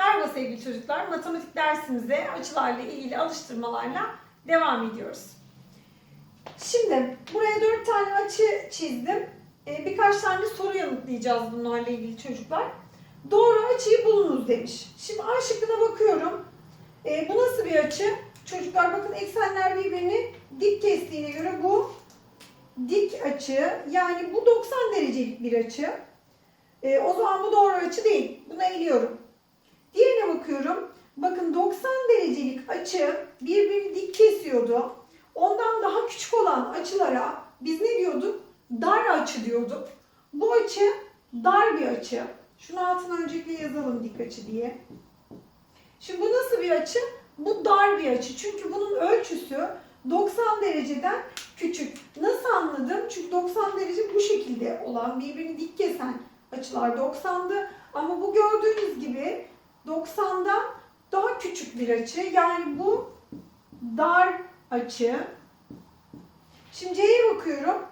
Merhaba sevgili çocuklar. Matematik dersimize açılarla ilgili alıştırmalarla devam ediyoruz. Şimdi buraya dört tane açı çizdim. Ee, birkaç tane soru yanıtlayacağız bunlarla ilgili çocuklar. Doğru açıyı bulunuz demiş. Şimdi A şıkkına bakıyorum. Ee, bu nasıl bir açı? Çocuklar bakın eksenler birbirini dik kestiğine göre bu dik açı. Yani bu 90 derecelik bir açı. Ee, o zaman bu doğru açı değil. Bunu eliyorum. Diğerine bakıyorum. Bakın 90 derecelik açı birbirini dik kesiyordu. Ondan daha küçük olan açılara biz ne diyorduk? Dar açı diyorduk. Bu açı dar bir açı. Şunu altına öncelikle yazalım dik açı diye. Şimdi bu nasıl bir açı? Bu dar bir açı. Çünkü bunun ölçüsü 90 dereceden küçük. Nasıl anladım? Çünkü 90 derece bu şekilde olan birbirini dik kesen açılar 90'dı. Ama bu gördüğünüz gibi 90'dan daha küçük bir açı. Yani bu dar açı. Şimdi C'ye bakıyorum.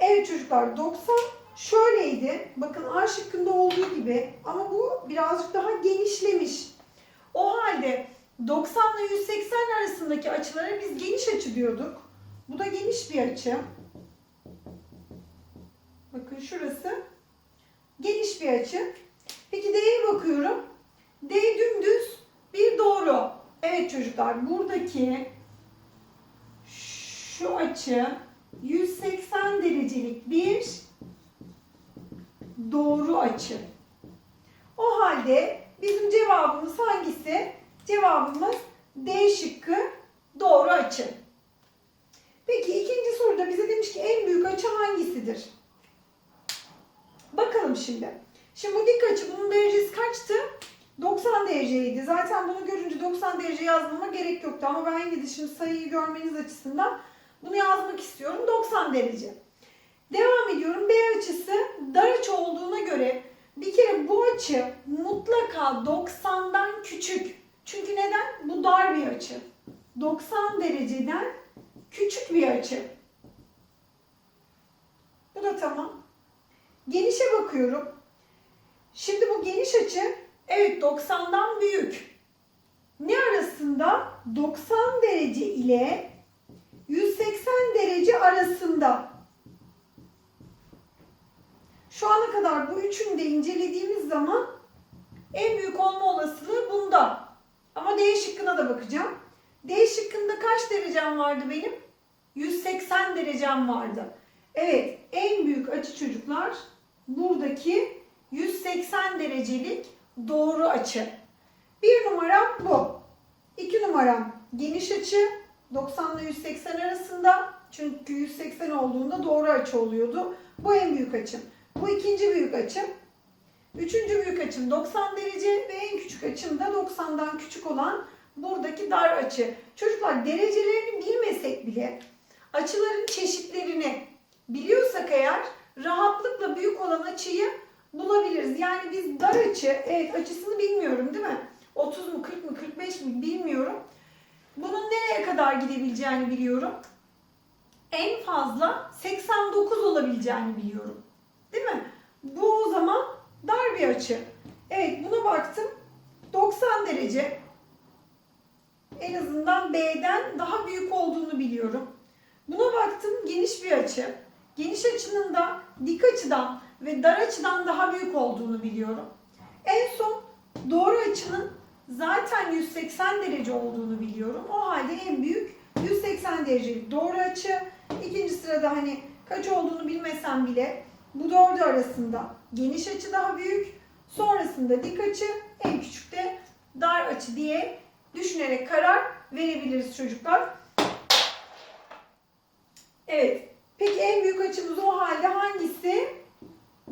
Evet çocuklar 90 şöyleydi. Bakın A şıkkında olduğu gibi. Ama bu birazcık daha genişlemiş. O halde 90 ile 180 arasındaki açılara biz geniş açı diyorduk. Bu da geniş bir açı. Bakın şurası geniş bir açı. Peki D'ye bakıyorum. D dümdüz bir doğru. Evet çocuklar buradaki şu açı 180 derecelik bir doğru açı. O halde bizim cevabımız hangisi? Cevabımız D şıkkı doğru açı. Peki ikinci soruda bize demiş ki en büyük açı hangisidir? Bakalım şimdi. Şimdi bu dik açı bunun derecesi kaçtı? 90 dereceydi. Zaten bunu görünce 90 derece yazmama gerek yoktu ama ben yine de sayıyı görmeniz açısından bunu yazmak istiyorum. 90 derece. Devam ediyorum. B açısı dar açı olduğuna göre bir kere bu açı mutlaka 90'dan küçük. Çünkü neden? Bu dar bir açı. 90 dereceden küçük bir açı. Bu da tamam. Genişe bakıyorum. Şimdi bu geniş açı evet 90'dan büyük. Ne arasında? 90 derece ile 180 derece arasında. Şu ana kadar bu üçünü de incelediğimiz zaman en büyük olma olasılığı bunda. Ama D şıkkına da bakacağım. D şıkkında kaç derecem vardı benim? 180 derecem vardı. Evet, en büyük açı çocuklar buradaki 180 derecelik doğru açı. Bir numaram bu. İki numaram geniş açı 90 ile 180 arasında. Çünkü 180 olduğunda doğru açı oluyordu. Bu en büyük açım. Bu ikinci büyük açım. Üçüncü büyük açım 90 derece ve en küçük açım da 90'dan küçük olan buradaki dar açı. Çocuklar derecelerini bilmesek bile açıların çeşitlerini biliyorsak eğer rahatlıkla büyük olan açıyı bulabiliriz. Yani biz dar açı, evet açısını bilmiyorum değil mi? 30 mu 40 mı 45 mi bilmiyorum. Bunun nereye kadar gidebileceğini biliyorum. En fazla 89 olabileceğini biliyorum. Değil mi? Bu o zaman dar bir açı. Evet buna baktım. 90 derece. En azından B'den daha büyük olduğunu biliyorum. Buna baktım geniş bir açı. Geniş açının da dik açıdan ve dar açıdan daha büyük olduğunu biliyorum. En son doğru açının zaten 180 derece olduğunu biliyorum. O halde en büyük 180 derecelik doğru açı. İkinci sırada hani kaç olduğunu bilmesem bile bu dördü arasında geniş açı daha büyük. Sonrasında dik açı, en küçük de dar açı diye düşünerek karar verebiliriz çocuklar. Evet. Peki en büyük açımız o halde hangisi?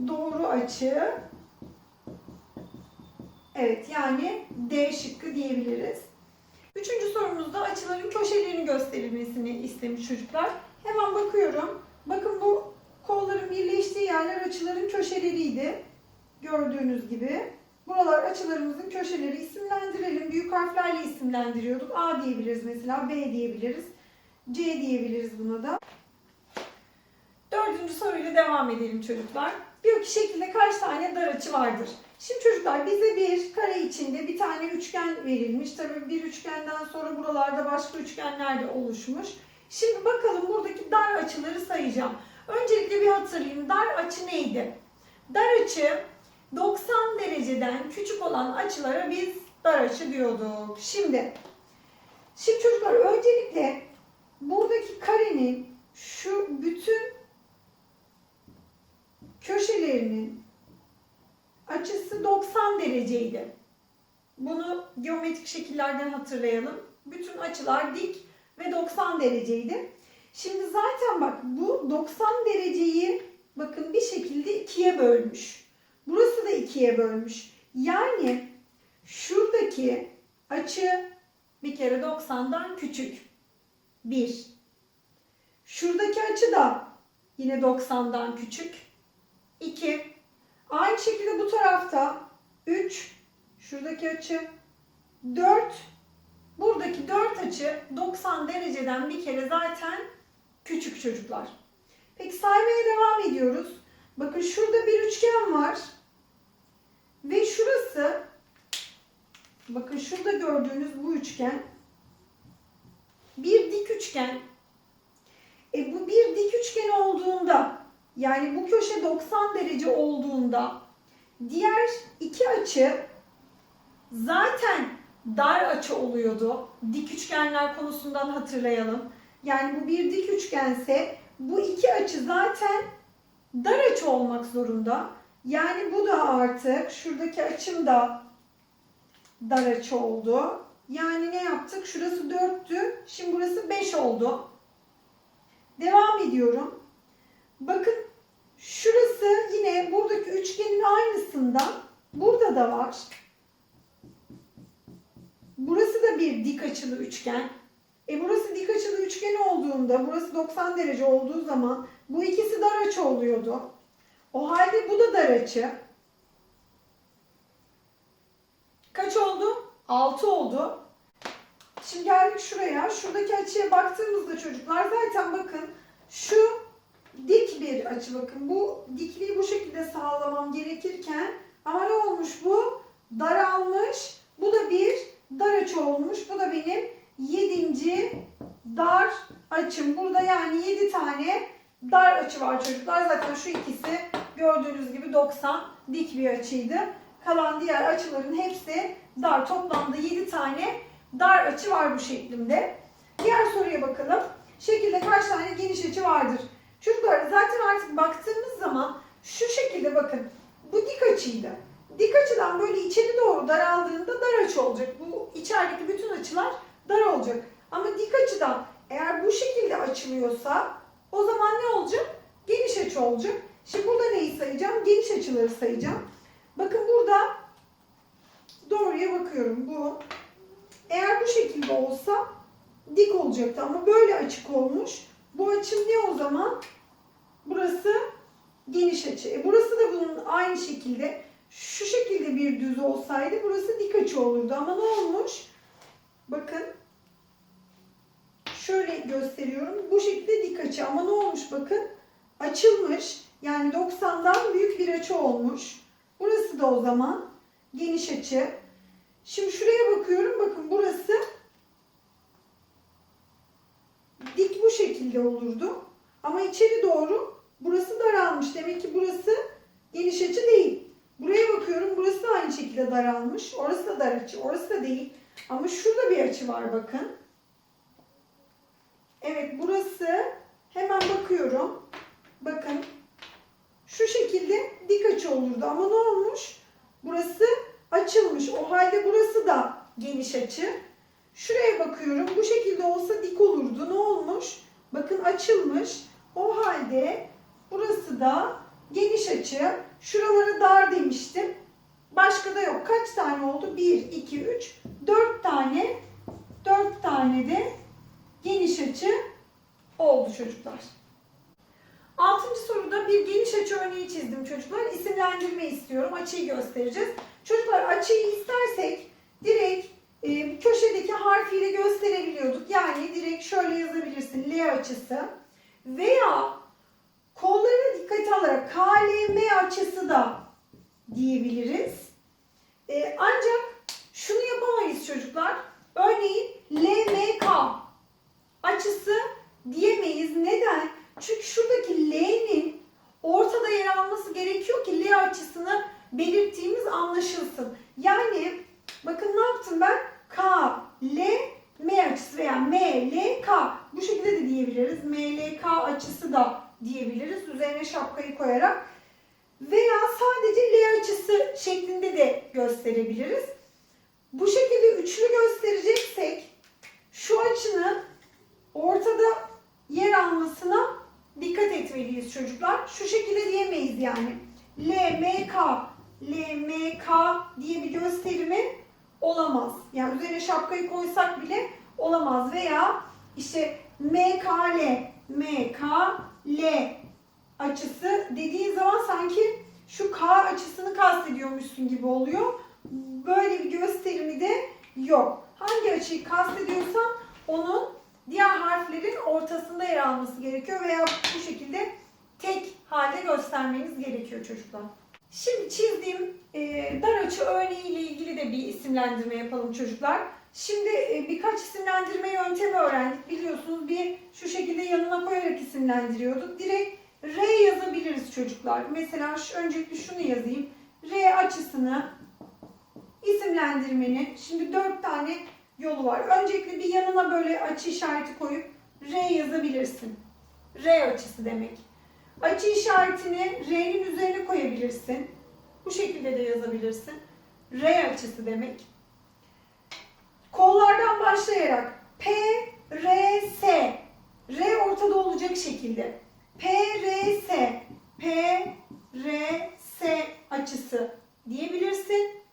Doğru açı. Evet yani D şıkkı diyebiliriz. Üçüncü sorumuzda açıların köşelerini gösterilmesini istemiş çocuklar. Hemen bakıyorum. Bakın bu kolların birleştiği yerler açıların köşeleriydi. Gördüğünüz gibi. Buralar açılarımızın köşeleri. İsimlendirelim. Büyük harflerle isimlendiriyorduk. A diyebiliriz mesela. B diyebiliriz. C diyebiliriz buna da. Dördüncü soruyla devam edelim çocuklar. Diyor ki şekilde kaç tane dar açı vardır? Şimdi çocuklar bize bir kare içinde bir tane üçgen verilmiş. Tabii bir üçgenden sonra buralarda başka üçgenler de oluşmuş. Şimdi bakalım buradaki dar açıları sayacağım. Öncelikle bir hatırlayayım. Dar açı neydi? Dar açı 90 dereceden küçük olan açılara biz dar açı diyorduk. Şimdi Şimdi çocuklar öncelikle buradaki karenin şu bütün köşelerinin açısı 90 dereceydi. Bunu geometrik şekillerden hatırlayalım. Bütün açılar dik ve 90 dereceydi. Şimdi zaten bak bu 90 dereceyi bakın bir şekilde ikiye bölmüş. Burası da ikiye bölmüş. Yani şuradaki açı bir kere 90'dan küçük. 1. Şuradaki açı da yine 90'dan küçük. 2. Aynı şekilde bu tarafta 3. Şuradaki açı 4. Buradaki 4 açı 90 dereceden bir kere zaten küçük çocuklar. Peki saymaya devam ediyoruz. Bakın şurada bir üçgen var. Ve şurası bakın şurada gördüğünüz bu üçgen bir dik üçgen. E bu bir dik üçgen olduğunda yani bu köşe 90 derece olduğunda diğer iki açı zaten dar açı oluyordu. Dik üçgenler konusundan hatırlayalım. Yani bu bir dik üçgense bu iki açı zaten dar açı olmak zorunda. Yani bu da artık şuradaki açım da dar açı oldu. Yani ne yaptık? Şurası 4'tü. Şimdi burası 5 oldu. Devam ediyorum. Bakın şurası yine buradaki üçgenin aynısından burada da var. Burası da bir dik açılı üçgen. E burası dik açılı üçgen olduğunda, burası 90 derece olduğu zaman bu ikisi dar açı oluyordu. O halde bu da dar açı. Kaç oldu? 6 oldu. Şimdi geldik şuraya. Şuradaki açıya baktığımızda çocuklar zaten bakın şu dik bir açı bakın. Bu dikliği bu şekilde sağlamam gerekirken ama ne olmuş bu? Daralmış. Bu da bir dar açı olmuş. Bu da benim yedinci dar açım. Burada yani 7 tane dar açı var çocuklar. Zaten şu ikisi gördüğünüz gibi 90 dik bir açıydı. Kalan diğer açıların hepsi dar. Toplamda 7 tane dar açı var bu şeklimde. Diğer soruya bakalım. Şekilde kaç tane geniş açı vardır? Çocuklar zaten artık baktığımız zaman şu şekilde bakın. Bu dik açıydı. Dik açıdan böyle içeri doğru daraldığında dar açı olacak. Bu içerideki bütün açılar dar olacak. Ama dik açıdan eğer bu şekilde açılıyorsa o zaman ne olacak? Geniş açı olacak. Şimdi burada neyi sayacağım? Geniş açıları sayacağım. Bakın burada doğruya bakıyorum. Bu eğer bu şekilde olsa dik olacaktı ama böyle açık olmuş. Bu açım ne o zaman? Burası geniş açı. E burası da bunun aynı şekilde şu şekilde bir düz olsaydı burası dik açı olurdu. Ama ne olmuş? Bakın şöyle gösteriyorum. Bu şekilde dik açı ama ne olmuş bakın? Açılmış. Yani 90'dan büyük bir açı olmuş. Burası da o zaman geniş açı. Şimdi şuraya bakıyorum. Bakın burası dik bu şekilde olurdu. Ama içeri doğru burası daralmış. Demek ki burası geniş açı değil. Buraya bakıyorum. Burası da aynı şekilde daralmış. Orası da dar açı. Orası da değil. Ama şurada bir açı var bakın. Evet burası hemen bakıyorum. Bakın şu şekilde dik açı olurdu. Ama ne olmuş? Burası açılmış. O halde burası da geniş açı. Şuraya bakıyorum. Bu şekilde olsa dik olurdu. Ne olmuş? Bakın açılmış. O halde burası da geniş açı. Şuralara dar demiştim. Başka da yok. Kaç tane oldu? 1, 2, 3, 4 tane. 4 tane geniş açı oldu çocuklar. Altıncı soruda bir geniş açı örneği çizdim çocuklar. İsimlendirme istiyorum. Açıyı göstereceğiz. Çocuklar açıyı istersek direkt e, köşedeki harfiyle gösterebiliyorduk. Yani direkt şöyle yazabilirsin. L açısı. Veya kollarına dikkate alarak KLM açısı da diyebiliriz. Ee, ancak şunu yapamayız çocuklar. Örneğin LMK açısı diyemeyiz. Neden? Çünkü şuradaki L'nin ortada yer alması gerekiyor ki L açısını belirttiğimiz anlaşılsın. Yani bakın ne yaptım ben? K, L, M açısı veya M, L, K. Bu şekilde de diyebiliriz. M, L, K açısı da diyebiliriz. Üzerine şapkayı koyarak. Veya sadece L açısı şeklinde de gösterebiliriz. Bu şekilde üçlü göstereceksek şu açının ortada yer almasına dikkat etmeliyiz çocuklar. Şu şekilde diyemeyiz yani. LMK, LMK diye bir gösterimi olamaz. Yani üzerine şapkayı koysak bile olamaz. Veya işte MKL, MKL açısı dediğin zaman sanki şu K açısını kastediyormuşsun gibi oluyor. Böyle bir gösterimi de yok. Hangi açıyı kastediyorsan onun diğer harflerin ortasında yer alması gerekiyor veya bu şekilde tek halde göstermeniz gerekiyor çocuklar. Şimdi çizdiğim e, dar açı örneğiyle ilgili de bir isimlendirme yapalım çocuklar. Şimdi e, birkaç isimlendirme yöntemi öğrendik. Biliyorsunuz bir şu şekilde yanına koyarak isimlendiriyorduk. Direkt R yazabiliriz çocuklar. Mesela şu, öncelikle şunu yazayım. R açısını isimlendirmenin şimdi dört tane yolu var. Öncelikle bir yanına böyle açı işareti koyup R yazabilirsin. R açısı demek. Açı işaretini R'nin üzerine koyabilirsin. Bu şekilde de yazabilirsin. R açısı demek. Kollardan başlayarak P, R, S. R ortada olacak şekilde. P, R, S. P, R, S açısı diyebilirsin.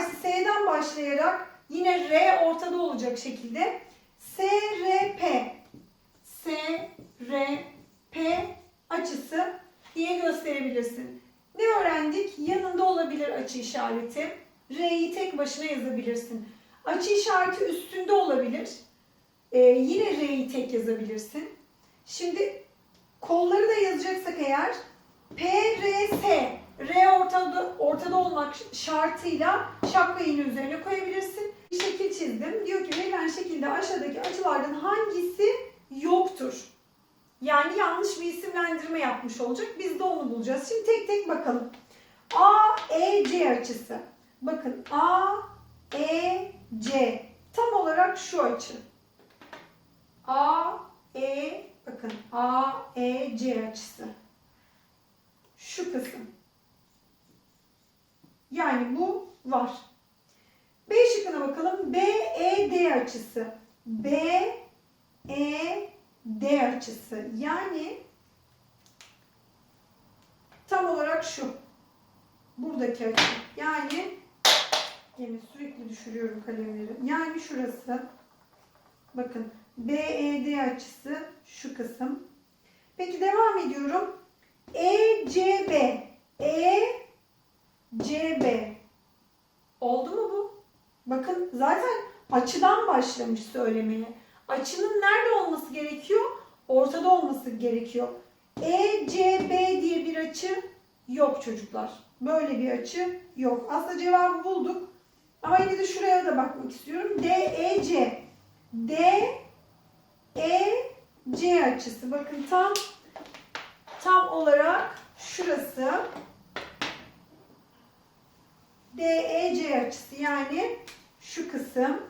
Tam tersi S'den başlayarak yine R ortada olacak şekilde S, R, P. S, R, P açısı diye gösterebilirsin. Ne öğrendik? Yanında olabilir açı işareti. R'yi tek başına yazabilirsin. Açı işareti üstünde olabilir. Ee, yine R'yi tek yazabilirsin. Şimdi kolları da yazacaksak eğer P, R, S. R ortada, ortada olmak şartıyla şapkayı yine üzerine koyabilirsin. Bir şekil çizdim. Diyor ki verilen şekilde aşağıdaki açılardan hangisi yoktur? Yani yanlış bir isimlendirme yapmış olacak. Biz de onu bulacağız. Şimdi tek tek bakalım. A, E, C açısı. Bakın A, E, C. Tam olarak şu açı. A, E, bakın A, E, C açısı. Şu kısım. Yani bu var. B şıkkına bakalım. B, E, D açısı. B, E, D açısı. Yani tam olarak şu. Buradaki açı. Yani yine sürekli düşürüyorum kalemleri. Yani şurası. Bakın BED açısı şu kısım. Peki devam ediyorum. ECB. ECB. Oldu mu bu? Bakın zaten açıdan başlamış söylemeye. Açının nerede olması gerekiyor? Ortada olması gerekiyor. ECB diye bir açı yok çocuklar. Böyle bir açı yok. Aslında cevabı bulduk. Ama yine de şuraya da bakmak istiyorum. DEC. DEC açısı. Bakın tam tam olarak şurası. DEC açısı yani şu kısım.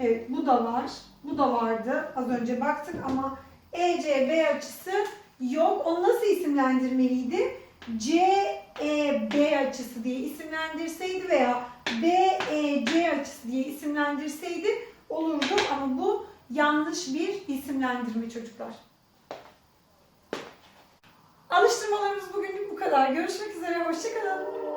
Evet bu da var. Bu da vardı. Az önce baktık ama ECB açısı yok. Onu nasıl isimlendirmeliydi? CEB açısı diye isimlendirseydi veya BEC açısı diye isimlendirseydi olurdu ama bu yanlış bir isimlendirme çocuklar. Alıştırmalarımız kadar. Görüşmek üzere. Hoşçakalın.